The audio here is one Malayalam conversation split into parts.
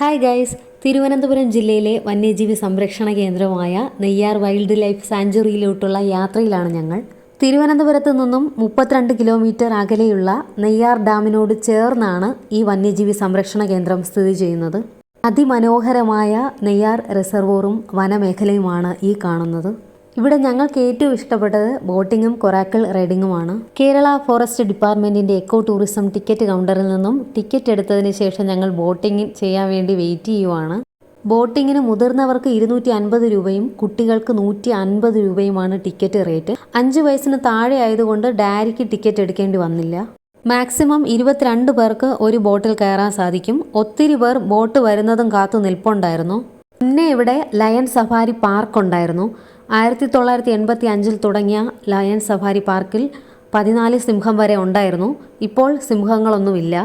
ഹായ് ഗൈസ് തിരുവനന്തപുരം ജില്ലയിലെ വന്യജീവി സംരക്ഷണ കേന്ദ്രമായ നെയ്യാർ വൈൽഡ് ലൈഫ് സാഞ്ചുറിയിലോട്ടുള്ള യാത്രയിലാണ് ഞങ്ങൾ. തിരുവനന്തപുരത്ത് നിന്നും മുപ്പത്തിരണ്ട് കിലോമീറ്റർ അകലെയുള്ള നെയ്യാർ ഡാമിനോട് ചേർന്നാണ് ഈ വന്യജീവി സംരക്ഷണ കേന്ദ്രം സ്ഥിതി ചെയ്യുന്നത്. അതിമനോഹരമായ നെയ്യാർ റിസർവോറും വനമേഖലയുമാണ് ഈ കാണുന്നത്. ഇവിടെ ഞങ്ങൾക്ക് ഏറ്റവും ഇഷ്ടപ്പെട്ടത് ബോട്ടിങ്ങും കൊറാക്കൽ റൈഡിങ്ങുമാണ്. കേരള ഫോറസ്റ്റ് ഡിപ്പാർട്ട്മെന്റിന്റെ എക്കോ ടൂറിസം ടിക്കറ്റ് കൗണ്ടറിൽ നിന്നും ടിക്കറ്റ് എടുത്തതിന് ശേഷം ഞങ്ങൾ ബോട്ടിംഗ് ചെയ്യാൻ വേണ്ടി വെയിറ്റ് ചെയ്യുവാണ്. ബോട്ടിങ്ങിന് മുതിർന്നവർക്ക് ഇരുന്നൂറ്റി അൻപത് രൂപയും കുട്ടികൾക്ക് നൂറ്റി അൻപത് രൂപയുമാണ് ടിക്കറ്റ് റേറ്റ്. അഞ്ച് വയസ്സിന് താഴെ ആയതുകൊണ്ട് ഡയറിക്ക് ടിക്കറ്റ് എടുക്കേണ്ടി വന്നില്ല. മാക്സിമം ഇരുപത്തിരണ്ട് പേർക്ക് ഒരു ബോട്ടിൽ കയറാൻ സാധിക്കും. ഒത്തിരി പേർ ബോട്ട് വരുന്നതും കാത്തു നിൽപ്പുണ്ടായിരുന്നു. മുന്നേ ഇവിടെ ലയൺ സഫാരി പാർക്ക് ഉണ്ടായിരുന്നു. ആയിരത്തി തൊള്ളായിരത്തി എൺപത്തി അഞ്ചിൽ തുടങ്ങിയ ലയൺ സഫാരി പാർക്കിൽ പതിനാല് സിംഹം വരെ ഉണ്ടായിരുന്നു. ഇപ്പോൾ സിംഹങ്ങളൊന്നുമില്ല.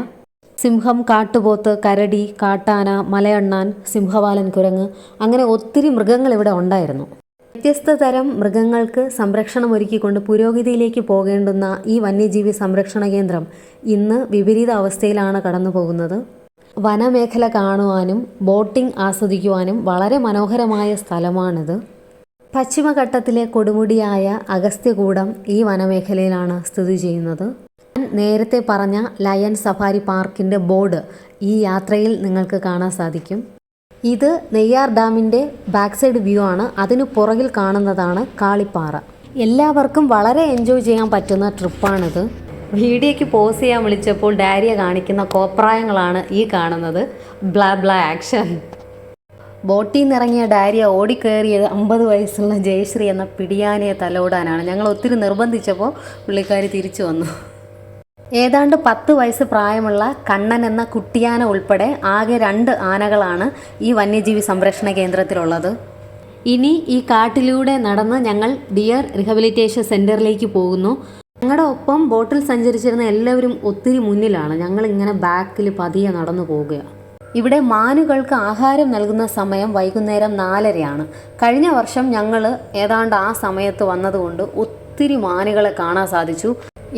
സിംഹം കാട്ടുപോത്ത് കരടി കാട്ടാന മലയണ്ണാൻ സിംഹവാലൻ കുരങ്ങ് അങ്ങനെ ഒത്തിരി മൃഗങ്ങൾ ഇവിടെ ഉണ്ടായിരുന്നു. വ്യത്യസ്ത തരം മൃഗങ്ങൾക്ക് സംരക്ഷണം ഒരുക്കിക്കൊണ്ട് പുരോഗതിയിലേക്ക് പോകേണ്ടുന്ന ഈ വന്യജീവി സംരക്ഷണ കേന്ദ്രം ഇന്ന് വിപരീത അവസ്ഥയിലാണ് കടന്നു പോകുന്നത് വനമേഖല കാണുവാനും ബോട്ടിംഗ് ആസ്വദിക്കുവാനും വളരെ മനോഹരമായ സ്ഥലമാണിത്. പശ്ചിമഘട്ടത്തിലെ കൊടുമുടിയായ അഗസ്ത്യകൂടം ഈ വനമേഖലയിലാണ് സ്ഥിതി ചെയ്യുന്നത്. നേരത്തെ പറഞ്ഞ ലയൺ സഫാരി പാർക്കിന്റെ ബോർഡ് ഈ യാത്രയിൽ നിങ്ങൾക്ക് കാണാൻ സാധിക്കും. ഇത് നെയ്യാർ ഡാമിന്റെ ബാക്ക് സൈഡ് വ്യൂ ആണ്. അതിനു പുറകിൽ കാണുന്നതാണ് കാളിപ്പാറ. എല്ലാവർക്കും വളരെ എൻജോയ് ചെയ്യാൻ പറ്റുന്ന ട്രിപ്പാണിത്. വീഡിയോയ്ക്ക് പോസ് ചെയ്യാൻ വിളിച്ചപ്പോൾ ഡാരിയ കാണിക്കുന്ന കോപ്രായങ്ങളാണ് ഈ കാണുന്നത്. Blah blah action. ബോട്ടിൽ നിന്നിറങ്ങിയ ഡാരിയ ഓടിക്കയറിയത് അമ്പത് വയസ്സുള്ള ജയശ്രീ എന്ന പിടിയാനയെ തലോടാനാണ്. ഞങ്ങൾ ഒത്തിരി നിർബന്ധിച്ചപ്പോൾ പുള്ളിക്കാരി തിരിച്ചു വന്നു. ഏതാണ്ട് പത്ത് വയസ്സ് പ്രായമുള്ള കണ്ണൻ എന്ന കുട്ടിയാന ഉൾപ്പെടെ ആകെ രണ്ട് ആനകളാണ് ഈ വന്യജീവി സംരക്ഷണ കേന്ദ്രത്തിലുള്ളത്. ഇനി ഈ കാട്ടിലൂടെ നടന്ന് ഞങ്ങൾ ഡിയർ റിഹബിലിറ്റേഷൻ സെന്ററിലേക്ക് പോകുന്നു. ഞങ്ങളുടെ ഒപ്പം ബോട്ടിൽ സഞ്ചരിച്ചിരുന്ന എല്ലാവരും ഒത്തിരി മുന്നിലാണ്. ഞങ്ങൾ ഇങ്ങനെ ബാക്കിൽ പതിയെ നടന്നു പോകുക ഇവിടെ മാനുകൾക്ക് ആഹാരം നൽകുന്ന സമയം വൈകുന്നേരം നാലരയാണ്. കഴിഞ്ഞ വർഷം ഞങ്ങൾ ഏതാണ്ട് ആ സമയത്ത് വന്നതുകൊണ്ട് ഒത്തിരി മാനുകളെ കാണാൻ സാധിച്ചു.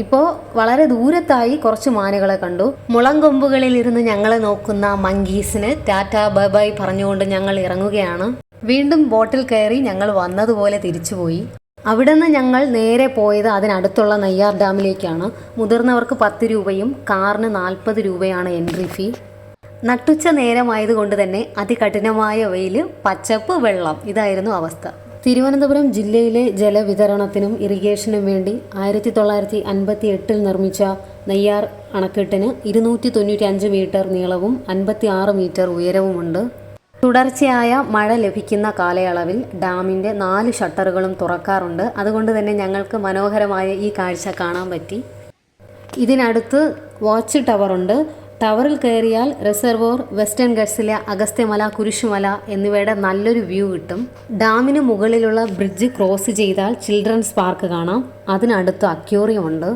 ഇപ്പോൾ വളരെ ദൂരത്തായി കുറച്ച് മാനുകളെ കണ്ടു. മുളങ്കൊമ്പുകളിൽ ഇരുന്ന് ഞങ്ങളെ നോക്കുന്ന മങ്കീസിന് ടാറ്റ ബൈ ബൈ പറഞ്ഞുകൊണ്ട് ഞങ്ങൾ ഇറങ്ങുകയാണ്. വീണ്ടും ബോട്ടിൽ കയറി ഞങ്ങൾ വന്നതുപോലെ തിരിച്ചുപോയി. അവിടെ നിന്ന് ഞങ്ങൾ നേരെ പോയത് അതിനടുത്തുള്ള നെയ്യാർ ഡാമിലേക്കാണ്. മുതിർന്നവർക്ക് പത്ത് രൂപയും കാറിന് നാൽപ്പത് രൂപയാണ് എൻട്രി ഫീ. നട്ടുച്ച നേരമായതുകൊണ്ട് തന്നെ അതികഠിനമായ വെയിൽ പച്ചപ്പ് വെള്ളം. ഇതായിരുന്നു അവസ്ഥ. തിരുവനന്തപുരം ജില്ലയിലെ ജലവിതരണത്തിനും ഇറിഗേഷനും വേണ്ടി ആയിരത്തി തൊള്ളായിരത്തി അൻപത്തി എട്ടിൽ നിർമ്മിച്ച നെയ്യാർ അണക്കെട്ടിന് ഇരുന്നൂറ്റി തൊണ്ണൂറ്റി അഞ്ച് മീറ്റർ നീളവും അൻപത്തി ആറ് മീറ്റർ ഉയരവുമുണ്ട്. തുടർച്ചയായ മഴ ലഭിക്കുന്ന കാലയളവിൽ ഡാമിന്റെ നാല് ഷട്ടറുകളും തുറക്കാറുണ്ട്. അതുകൊണ്ട് തന്നെ ഞങ്ങൾക്ക് മനോഹരമായ ഈ കാഴ്ച കാണാൻ പറ്റി. ഇതിനടുത്ത് വാച്ച് ടവറുണ്ട് ടവറിൽ കയറിയാൽ റിസർവോർ വെസ്റ്റേൺ ഗട്ട്സിലെ അഗസ്ത്യമല കുരിശുമല എന്നിവയുടെ നല്ലൊരു വ്യൂ കിട്ടും. ഡാമിന് മുകളിലുള്ള ബ്രിഡ്ജ് ക്രോസ് ചെയ്താൽ ചിൽഡ്രൻസ് പാർക്ക് കാണാം. അതിനടുത്ത് അക്യൂറിയം ഉണ്ട്.